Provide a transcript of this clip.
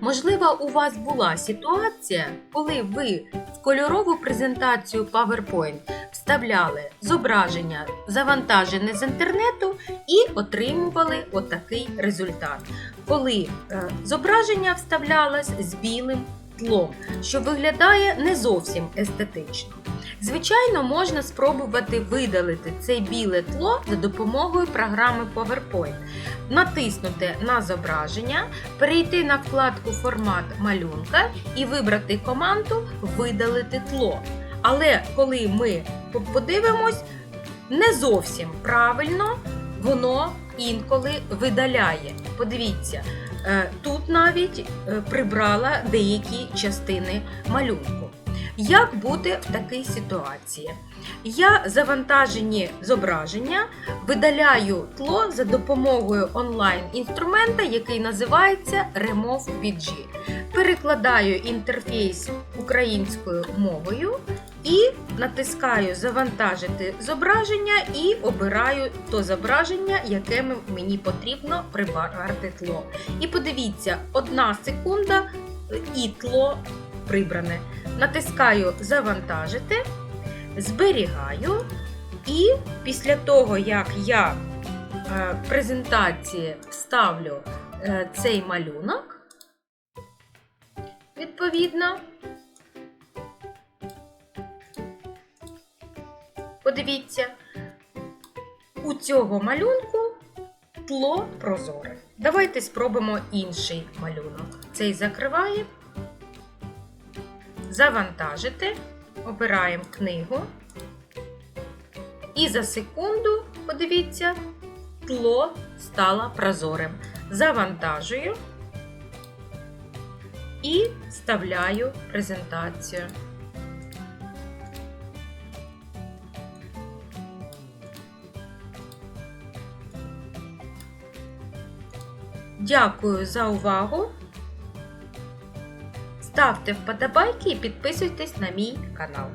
Можливо, у вас була ситуація, коли ви в кольорову презентацію PowerPoint вставляли зображення, завантажене з інтернету, і отримували отакий результат. Коли е, зображення вставлялось з білим тлом, що виглядає не зовсім естетично. Звичайно, можна спробувати видалити це біле тло за допомогою програми PowerPoint, натиснути на зображення, перейти на вкладку Формат малюнка і вибрати команду Видалити тло. Але коли ми подивимось, не зовсім правильно воно інколи видаляє. Подивіться, е, тут навіть е, прибрала деякі частини малюнку. Як бути в такій ситуації? Я завантажені зображення видаляю тло за допомогою онлайн-інструмента, який називається Remove PG. Перекладаю інтерфейс українською мовою і натискаю Завантажити зображення і обираю то зображення, яке мені потрібно прибрати тло. І подивіться, одна секунда і тло прибране. Натискаю Завантажити, зберігаю, і після того, як я е, в презентації вставлю е, цей малюнок, відповідно, подивіться, у цього малюнку тло прозоре. Давайте спробуємо інший малюнок. Цей закриваємо завантажити, обираємо книгу. І за секунду, подивіться, тло стало прозорим. Завантажую і вставляю презентацію. Дякую за увагу! Ставте вподобайки і підписуйтесь на мій канал.